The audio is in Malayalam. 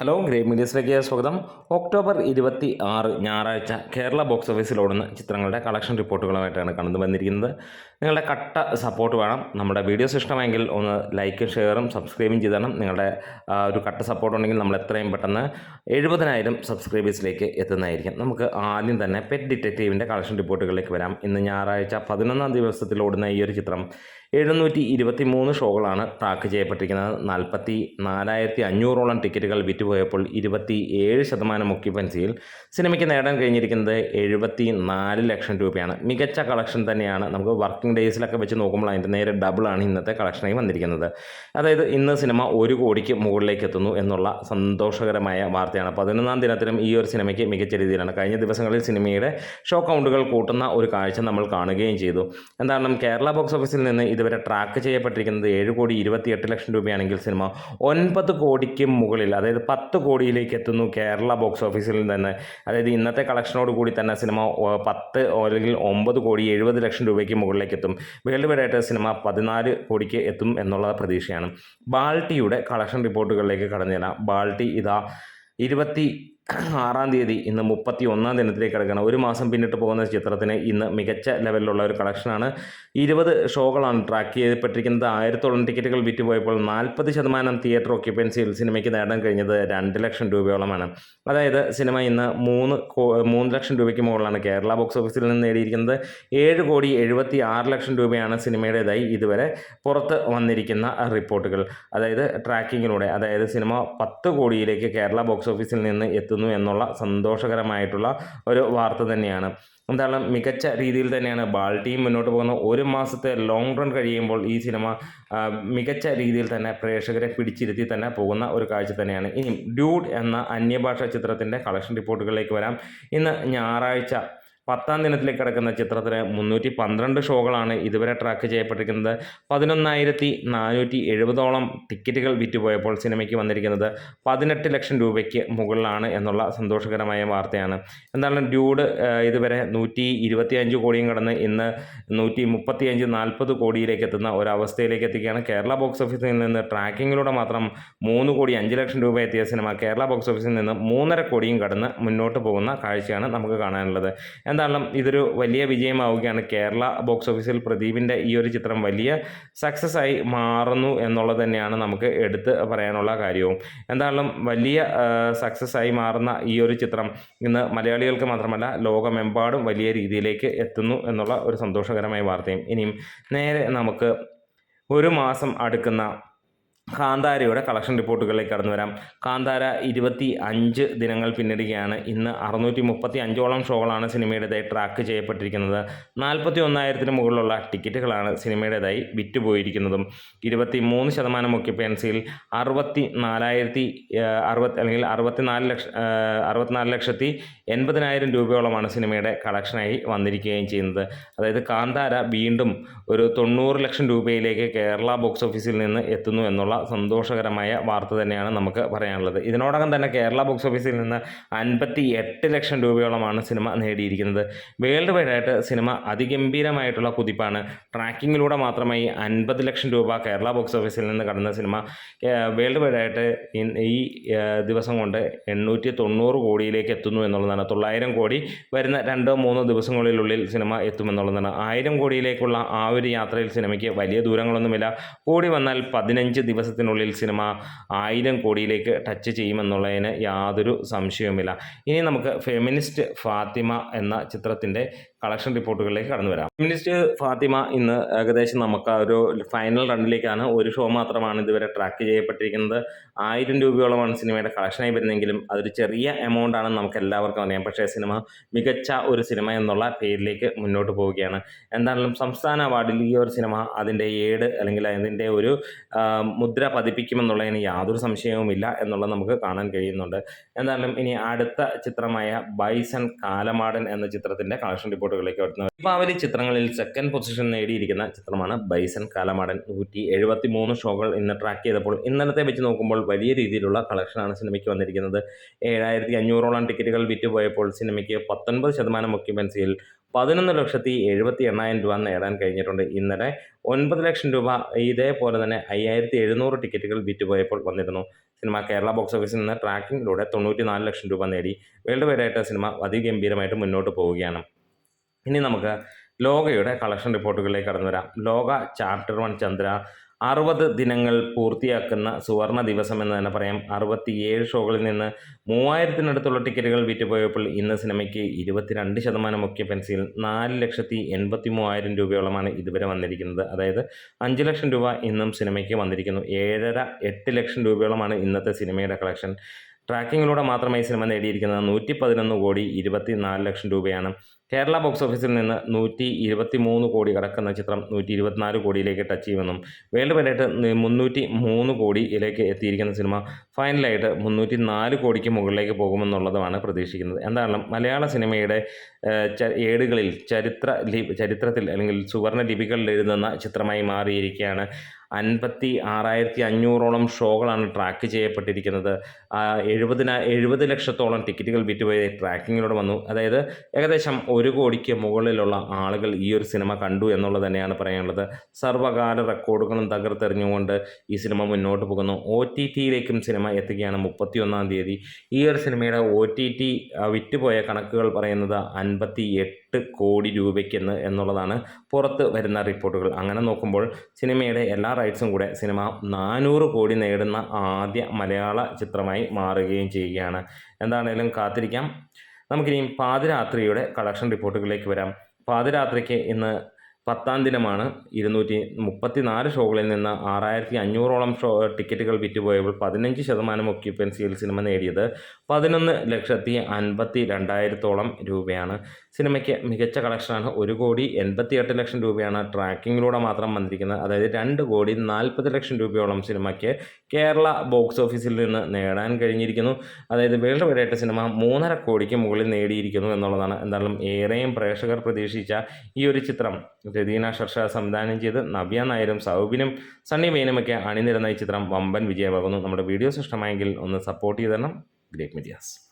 ഹലോ ഗ്രേ മീഡിയസിലേക്ക് സ്വാഗതം. ഒക്ടോബർ ഇരുപത്തി ആറ് ഞായറാഴ്ച കേരള ബോക്സ് ഓഫീസിൽ ഓടുന്ന ചിത്രങ്ങളുടെ കളക്ഷൻ റിപ്പോർട്ടുകളുമായിട്ടാണ് കടന്നു വന്നിരിക്കുന്നത്. നിങ്ങളുടെ കട്ട സപ്പോർട്ട് വേണം. നമ്മുടെ വീഡിയോസ് ഇഷ്ടമെങ്കിൽ ഒന്ന് ലൈക്കും ഷെയറും സബ്സ്ക്രൈബും ചെയ്തണം നിങ്ങളുടെ ഒരു കട്ട സപ്പോർട്ട് ഉണ്ടെങ്കിൽ നമ്മൾ എത്രയും പെട്ടെന്ന് എഴുപതിനായിരം സബ്സ്ക്രൈബേഴ്സിലേക്ക് എത്തുന്നതായിരിക്കും. നമുക്ക് ആദ്യം തന്നെ പെറ്റ് ഡിറ്റക്റ്റീവിന്റെ കളക്ഷൻ റിപ്പോർട്ടുകളിലേക്ക് വരാം. ഇന്ന് ഞായറാഴ്ച പതിനൊന്നാം ദിവസത്തിൽ ഓടുന്ന ഈ ഒരു ചിത്രം എഴുന്നൂറ്റി ഇരുപത്തി മൂന്ന് ഷോകളാണ് ട്രാക്ക് ചെയ്യപ്പെട്ടിരിക്കുന്നത്. നാൽപ്പത്തി നാലായിരത്തി അഞ്ഞൂറോളം ടിക്കറ്റുകൾ വിറ്റുപോയപ്പോൾ ഇരുപത്തി ഏഴ് ശതമാനം ഒക്യുപ്പൻസിയിൽ സിനിമയ്ക്ക് നേടാൻ കഴിഞ്ഞിരിക്കുന്നത് എഴുപത്തി നാല് ലക്ഷം രൂപയാണ്. മികച്ച കളക്ഷൻ തന്നെയാണ്. നമുക്ക് വർക്കിംഗ് ഡേയ്സിലൊക്കെ വെച്ച് നോക്കുമ്പോൾ അതിന്റെ നേരെ ഡബിളാണ് ഇന്നത്തെ കളക്ഷനായി വന്നിരിക്കുന്നത്. അതായത് ഇന്ന് സിനിമ ഒരു കോടിക്ക് മുകളിലേക്ക് എത്തുന്നു എന്നുള്ള സന്തോഷകരമായ വാർത്തയാണ്. പതിനൊന്നാം ദിനത്തിലും ഈ ഒരു സിനിമയ്ക്ക് മികച്ച രീതിയിലാണ്. കഴിഞ്ഞ ദിവസങ്ങളിൽ സിനിമയുടെ ഷോ കൗണ്ടുകൾ കൂട്ടുന്ന ഒരു കാഴ്ച നമ്മൾ കാണുകയും ചെയ്തു. എന്താണ് കേരള ബോക്സ് ഓഫീസിൽ നിന്ന് ഇതുവരെ ട്രാക്ക് ചെയ്യപ്പെട്ടിരിക്കുന്നത് ഏഴ് കോടി ഇരുപത്തിയെട്ട് ലക്ഷം രൂപയാണെങ്കിൽ സിനിമ ഒൻപത് കോടിക്ക് മുകളിൽ അതായത് പത്ത് കോടിയിലേക്ക് എത്തുന്നു കേരള ബോക്സ് ഓഫീസിൽ നിന്ന്. അതായത് ഇന്നത്തെ കളക്ഷനോട് കൂടി തന്നെ സിനിമ പത്ത് അല്ലെങ്കിൽ ഒമ്പത് കോടി എഴുപത് ലക്ഷം രൂപയ്ക്ക് മുകളിലേക്ക് എത്തും. വേൾഡ് വൈഡായിട്ട് സിനിമ പതിനാല് കോടിക്ക് എത്തും എന്നുള്ള പ്രതീക്ഷയാണ്. ബാൾട്ടിയുടെ കളക്ഷൻ റിപ്പോർട്ടുകളിലേക്ക് കടന്നു ബാൾട്ടി ഇതാ ഇരുപത്തി ആറാം തീയതി ഇന്ന് മുപ്പത്തി ഒന്നാം ദിനത്തിലേക്ക് കിടക്കണം ഒരു മാസം പിന്നിട്ട് പോകുന്ന ചിത്രത്തിന് ഇന്ന് മികച്ച ലെവലിലുള്ള ഒരു കളക്ഷനാണ്. ഇരുപത് ഷോകളാണ് ട്രാക്ക് ചെയ്യപ്പെട്ടിരിക്കുന്നത്. ആയിരത്തോളം ടിക്കറ്റുകൾ വിറ്റുപോയപ്പോൾ നാൽപ്പത് ശതമാനം തിയേറ്റർ ഓക്യുപ്പൻസിയിൽ സിനിമയ്ക്ക് നേടാൻ കഴിഞ്ഞത് രണ്ട് ലക്ഷം രൂപയോളമാണ്. അതായത് സിനിമ ഇന്ന് മൂന്ന് മൂന്ന് ലക്ഷം രൂപയ്ക്ക് മുകളിലാണ്. കേരള ബോക്സ് ഓഫീസിൽ നിന്ന് നേടിയിരിക്കുന്നത് ഏഴ് കോടി എഴുപത്തി ആറ് ലക്ഷം രൂപയാണ് സിനിമയുടേതായി ഇതുവരെ പുറത്ത് വന്നിരിക്കുന്ന റിപ്പോർട്ടുകൾ. അതായത് ട്രാക്കിങ്ങിലൂടെ അതായത് സിനിമ പത്ത് കോടിയിലേക്ക് കേരള ബോക്സ് ഓഫീസിൽ നിന്ന് എത്തുന്നു. എന്നുള്ള സന്തോഷകരമായിട്ടുള്ള ഒരു വാർത്ത തന്നെയാണ്. എന്തായാലും മികച്ച രീതിയിൽ തന്നെയാണ് ബാൾട്ടിയും മുന്നോട്ട് പോകുന്ന. ഒരു മാസത്തെ ലോങ് റൺ കഴിയുമ്പോൾ ഈ സിനിമ മികച്ച രീതിയിൽ തന്നെ പ്രേക്ഷകരെ പിടിച്ചിരുത്തി തന്നെ പോകുന്ന ഒരു കാഴ്ച തന്നെയാണ്. ഇനി ഡ്യൂഡ് എന്ന അന്യഭാഷാ ചിത്രത്തിന്റെ കളക്ഷൻ റിപ്പോർട്ടുകളിലേക്ക് വരാം. ഇന്ന് ഞായറാഴ്ച പത്താം ദിനത്തിലേക്ക് കിടക്കുന്ന ചിത്രത്തിന് മുന്നൂറ്റി പന്ത്രണ്ട് ഷോകളാണ് ഇതുവരെ ട്രാക്ക് ചെയ്യപ്പെട്ടിരിക്കുന്നത്. പതിനൊന്നായിരത്തി നാനൂറ്റി എഴുപതോളം ടിക്കറ്റുകൾ വിറ്റുപോയപ്പോൾ സിനിമയ്ക്ക് വന്നിരിക്കുന്നത് പതിനെട്ട് ലക്ഷം രൂപയ്ക്ക് മുകളിലാണ് എന്നുള്ള സന്തോഷകരമായ വാർത്തയാണ്. എന്താണ് ഡ്യൂഡ് ഇതുവരെ നൂറ്റി ഇരുപത്തി അഞ്ച് കോടിയും കടന്ന് ഇന്ന് നൂറ്റി മുപ്പത്തി അഞ്ച് നാൽപ്പത് കോടിയിലേക്ക് എത്തുന്ന ഒരവസ്ഥയിലേക്ക് എത്തിക്കുകയാണ്. കേരള ബോക്സ് ഓഫീസിൽ നിന്ന് ട്രാക്കിങ്ങിലൂടെ മാത്രം മൂന്ന് കോടി അഞ്ച് ലക്ഷം രൂപ എത്തിയ സിനിമ കേരള ബോക്സ് ഓഫീസിൽ നിന്ന് മൂന്നര കോടിയും കടന്ന് മുന്നോട്ട് പോകുന്ന കാഴ്ചയാണ് നമുക്ക് കാണാനുള്ളത്. എന്തായാലും ഇതൊരു വലിയ വിജയമാവുകയാണ്. കേരള ബോക്സ് ഓഫീസിൽ പ്രദീപിന്റെ ഈ ഒരു ചിത്രം വലിയ സക്സസ് ആയി മാറുന്നു എന്നുള്ളത് തന്നെയാണ് നമുക്ക് എടുത്ത് പറയാനുള്ള കാര്യവും. എന്തായാലും വലിയ സക്സസ് ആയി മാറുന്ന ഈ ഒരു ചിത്രം ഇന്ന് മലയാളികൾക്ക് മാത്രമല്ല ലോകമെമ്പാടും വലിയ രീതിയിലേക്ക് എത്തുന്നു എന്നുള്ള ഒരു സന്തോഷകരമായ വാർത്തയും. ഇനിയും നേരെ നമുക്ക് ഒരു മാസം അടുക്കുന്ന കാന്താരയുടെ കളക്ഷൻ റിപ്പോർട്ടുകളിലേക്ക് കടന്നു വരാം. കാന്താര ഇരുപത്തി അഞ്ച് ദിനങ്ങൾ പിന്നിടുകയാണ്. ഇന്ന് അറുന്നൂറ്റി മുപ്പത്തി അഞ്ചോളം ഷോകളാണ് സിനിമയുടേതായി ട്രാക്ക് ചെയ്യപ്പെട്ടിരിക്കുന്നത്. നാൽപ്പത്തി ഒന്നായിരത്തിന് മുകളിലുള്ള ടിക്കറ്റുകളാണ് സിനിമയുടേതായി വിറ്റുപോയിരിക്കുന്നതും. ഇരുപത്തി മൂന്ന് ശതമാനം ഒക്യുപ്പൻസിയിൽ അറുപത്തി നാലായിരത്തി അറുപത്തി അല്ലെങ്കിൽ അറുപത്തിനാല് ലക്ഷ അറുപത്തിനാല് ലക്ഷത്തി എൺപതിനായിരം രൂപയോളമാണ് സിനിമയുടെ കളക്ഷനായി വന്നിരിക്കുകയും ചെയ്യുന്നത്. അതായത് കാന്താര വീണ്ടും ഒരു തൊണ്ണൂറ് ലക്ഷം രൂപയിലേക്ക് കേരള ബോക്സ് ഓഫീസിൽ നിന്ന് എത്തുന്നു എന്നുള്ള സന്തോഷകരമായ വാർത്ത തന്നെയാണ് നമുക്ക് പറയാനുള്ളത്. ഇതിനോടകം തന്നെ കേരള ബോക്സ് ഓഫീസിൽ നിന്ന് അൻപത്തി എട്ട് ലക്ഷം രൂപയോളമാണ് സിനിമ നേടിയിരിക്കുന്നത്. വേൾഡ് വൈഡായിട്ട് സിനിമ അതിഗംഭീരമായിട്ടുള്ള കുതിപ്പാണ്. ട്രാക്കിങ്ങിലൂടെ മാത്രമായി അൻപത് ലക്ഷം രൂപ കേരള ബോക്സ് ഓഫീസിൽ നിന്ന് കടന്ന സിനിമ. വേൾഡ് വൈഡായിട്ട് ഈ ദിവസം കൊണ്ട് എണ്ണൂറ്റി തൊണ്ണൂറ് കോടിയിലേക്ക് എത്തുന്നു എന്നുള്ളതാണ്. തൊള്ളായിരം കോടി വരുന്ന രണ്ടോ മൂന്നോ ദിവസങ്ങളിലുള്ളിൽ സിനിമ എത്തുമെന്നുള്ളതാണ്. ആയിരം കോടിയിലേക്കുള്ള ആ ഒരു യാത്രയിൽ സിനിമയ്ക്ക് വലിയ ദൂരങ്ങളൊന്നുമില്ല. കൂടി വന്നാൽ പതിനഞ്ച് ദിവസത്തിനുള്ളിൽ സിനിമ ആയിരം കോടിയിലേക്ക് ടച്ച് ചെയ്യുമെന്നുള്ളതിന് യാതൊരു സംശയവുമില്ല. ഇനി നമുക്ക് ഫെമിനിസ്റ്റ് ഫാത്തിമ എന്ന ചിത്രത്തിന്റെ കളക്ഷൻ റിപ്പോർട്ടുകളിലേക്ക് കടന്നു വരാം. ഫെമിനിസ്റ്റ് ഫാത്തിമ ഇന്ന് ഏകദേശം നമുക്ക് ഒരു ഫൈനൽ റണ്ണിലേക്കാണ് ഒരു ഷോ മാത്രമാണ് ഇതുവരെ ട്രാക്ക് ചെയ്യപ്പെട്ടിരിക്കുന്നത്. ആയിരം രൂപയോളമാണ് സിനിമയുടെ കളക്ഷനായി വരുന്നെങ്കിലും അതൊരു ചെറിയ എമൗണ്ട് ആണെന്ന് നമുക്ക് എല്ലാവർക്കും അറിയാം. പക്ഷേ സിനിമ മികച്ച ഒരു സിനിമ എന്നുള്ള പേരിലേക്ക് മുന്നോട്ട് പോവുകയാണ്. എന്താണെങ്കിലും സംസ്ഥാന അവാർഡിൽ ഈ ഒരു സിനിമ അതിന്റെ ഏട് അല്ലെങ്കിൽ അതിന്റെ ഒരു മുദ്ര പതിപ്പിക്കുമെന്നുള്ളതിന് യാതൊരു സംശയവുമില്ല എന്നുള്ളത് നമുക്ക് കാണാൻ കഴിയുന്നുണ്ട്. എന്തായാലും ഇനി അടുത്ത ചിത്രമായ ബൈസൺ കാലമാടൻ എന്ന ചിത്രത്തിന്റെ കളക്ഷൻ റിപ്പോർട്ടുകളിലേക്ക് വരുന്നത്. ദീപാവലി ചിത്രങ്ങളിൽ സെക്കൻഡ് പൊസിഷൻ നേടിയിരിക്കുന്ന ചിത്രമാണ് ബൈസൺ കാലമാടൻ. നൂറ്റി എഴുപത്തി മൂന്ന് ഷോകൾ ഇന്ന് ട്രാക്ക് ചെയ്തപ്പോൾ ഇന്നലത്തെ വെച്ച് നോക്കുമ്പോൾ വലിയ രീതിയിലുള്ള കളക്ഷനാണ് സിനിമയ്ക്ക് വന്നിരിക്കുന്നത്. ഏഴായിരത്തി അഞ്ഞൂറോളം ടിക്കറ്റുകൾ വിറ്റുപോയപ്പോൾ സിനിമയ്ക്ക് പത്തൊൻപത് ശതമാനം ഒക്യുപെൻസിയിൽ പതിനൊന്ന് ലക്ഷത്തി എഴുപത്തി എണ്ണായിരം രൂപ നേടാൻ കഴിഞ്ഞിട്ടുണ്ട്. ഇന്നലെ ഒൻപത് ലക്ഷം രൂപ ഇതേപോലെ തന്നെ അയ്യായിരത്തി എഴുന്നൂറ് ടിക്കറ്റുകൾ വിറ്റുപോയപ്പോൾ വന്നിരുന്നു. സിനിമ കേരള ബോക്സ് ഓഫീസിൽ നിന്ന് ട്രാക്കിങ്ങിലൂടെ തൊണ്ണൂറ്റി നാല് ലക്ഷം രൂപ നേടി. വേൾഡ് വൈഡായിട്ട് സിനിമ അതിഗംഭീരമായിട്ട് മുന്നോട്ട് പോവുകയാണ്. ഇനി നമുക്ക് ലോകയുടെ കളക്ഷൻ റിപ്പോർട്ടുകളിലേക്ക് കടന്നു വരാം. ലോക ചാപ്റ്റർ വൺ ചന്ദ്ര അറുപത് ദിനങ്ങൾ പൂർത്തിയാക്കുന്ന സുവർണ ദിവസം എന്ന് തന്നെ പറയാം. അറുപത്തിയേഴ് ഷോകളിൽ നിന്ന് മൂവായിരത്തിനടുത്തുള്ള ടിക്കറ്റുകൾ വിറ്റുപോയപ്പോൾ ഇന്ന് സിനിമയ്ക്ക് ഇരുപത്തിരണ്ട് ശതമാനം ഒക്യുപ്പൻസിയിൽ നാല് ലക്ഷത്തി എൺപത്തി മൂവായിരം രൂപയോളമാണ് ഇതുവരെ വന്നിരിക്കുന്നത്. അതായത് അഞ്ച് ലക്ഷം രൂപ ഇന്നും സിനിമയ്ക്ക് വന്നിരിക്കുന്നു. ഏഴര എട്ട് ലക്ഷം രൂപയോളമാണ് ഇന്നത്തെ സിനിമയുടെ കളക്ഷൻ ട്രാക്കിങ്ങിലൂടെ മാത്രമായി സിനിമ നേടിയിരിക്കുന്നത് നൂറ്റി പതിനൊന്ന് കോടി ഇരുപത്തി നാല് ലക്ഷം രൂപയാണ്. കേരള ബോക്സ് ഓഫീസിൽ നിന്ന് നൂറ്റി ഇരുപത്തി മൂന്ന് കോടി കടക്കുന്ന ചിത്രം നൂറ്റി ഇരുപത്തിനാല് കോടിയിലേക്ക് ടച്ച് ചെയ്യുമെന്നും വേൾഡ് വൈഡായിട്ട് മുന്നൂറ്റി മൂന്ന് കോടിയിലേക്ക് എത്തിയിരിക്കുന്ന സിനിമ ഫൈനലായിട്ട് മുന്നൂറ്റി നാല് കോടിക്ക് മുകളിലേക്ക് പോകുമെന്നുള്ളതുമാണ് പ്രതീക്ഷിക്കുന്നത്. എന്തായാലും മലയാള സിനിമയുടെ ഏടുകളിൽ ചരിത്ര ചരിത്രത്തിൽ അല്ലെങ്കിൽ സുവർണ ലിപികളിൽ എഴുതുന്ന ചിത്രമായി മാറിയിരിക്കുകയാണ്. അൻപത്തി ആറായിരത്തി അഞ്ഞൂറോളം ഷോകളാണ് ട്രാക്ക് ചെയ്യപ്പെട്ടിരിക്കുന്നത്. എഴുപതിന എഴുപത് ലക്ഷത്തോളം ടിക്കറ്റുകൾ വിറ്റുപോയി ട്രാക്കിങ്ങിലൂടെ വന്നു. അതായത് ഏകദേശം ഒരു കോടിക്ക് മുകളിലുള്ള ആളുകൾ ഈ ഒരു സിനിമ കണ്ടു എന്നുള്ളത് തന്നെയാണ് പറയാനുള്ളത്. സർവകാല റെക്കോർഡുകളും തകർത്തെറിഞ്ഞുകൊണ്ട് ഈ സിനിമ മുന്നോട്ട് പോകുന്നു. ഒ ടി ടിയിലേക്കും സിനിമ എത്തുകയാണ് മുപ്പത്തി ഒന്നാം തീയതി. ഈ ഒരു സിനിമയുടെ ഒ ടി ടി വിറ്റുപോയ കണക്കുകൾ പറയുന്നത് അൻപത്തി എട്ട് കോടി രൂപയ്ക്കെന്ന് എന്നുള്ളതാണ് പുറത്ത് വരുന്ന റിപ്പോർട്ടുകൾ. അങ്ങനെ നോക്കുമ്പോൾ സിനിമയുടെ എല്ലാ റൈറ്റ്സും കൂടെ സിനിമ നാനൂറ് കോടി നേടുന്ന ആദ്യ മലയാള ചിത്രമായി മാറുകയും ചെയ്യുകയാണ്. എന്താണേലും കാത്തിരിക്കാം. നമുക്കിനിയും പാതിരാത്രിയുടെ കളക്ഷൻ റിപ്പോർട്ടുകളിലേക്ക് വരാം. പാതിരാത്രിക്ക് ഇന്ന് പത്താം ദിനമാണ്. ഇരുന്നൂറ്റി മുപ്പത്തി നാല് ഷോകളിൽ നിന്ന് ആറായിരത്തി അഞ്ഞൂറോളം ഷോ ടിക്കറ്റുകൾ വിറ്റുപോയപ്പോൾ പതിനഞ്ച് ശതമാനം ഒക്യുപ്പൻസിയിൽ സിനിമ നേടിയത് പതിനൊന്ന് ലക്ഷത്തി അൻപത്തി രണ്ടായിരത്തോളം രൂപയാണ്. സിനിമയ്ക്ക് മികച്ച കളക്ഷനാണ്. ഒരു കോടി എൺപത്തി എട്ട് ലക്ഷം രൂപയാണ് ട്രാക്കിങ്ങിലൂടെ മാത്രം വന്നിരിക്കുന്നത്. അതായത് രണ്ട് കോടി നാൽപ്പത് ലക്ഷം രൂപയോളം സിനിമയ്ക്ക് കേരള ബോക്സ് ഓഫീസിൽ നിന്ന് നേടാൻ കഴിഞ്ഞിരിക്കുന്നു. അതായത് വേൾഡ് വൈഡായിട്ട് സിനിമ മൂന്നര കോടിക്ക് മുകളിൽ നേടിയിരിക്കുന്നു എന്നുള്ളതാണ്. എന്തായാലും ഏറെയും പ്രേക്ഷകർ പ്രതീക്ഷിച്ച ഈ ഒരു ചിത്രം രതീന ഷർഷ സംവിധാനം ചെയ്ത് നവ്യ നായരും സൗബിനും സണ്ണി വെയിനുമൊക്കെ അണിനിരുന്ന ഈ ചിത്രം വമ്പൻ വിജയമാകുന്നു. നമ്മുടെ വീഡിയോസ് ഇഷ്ടമായെങ്കിൽ ഒന്ന് സപ്പോർട്ട് ചെയ്ത് തരണം. Great medias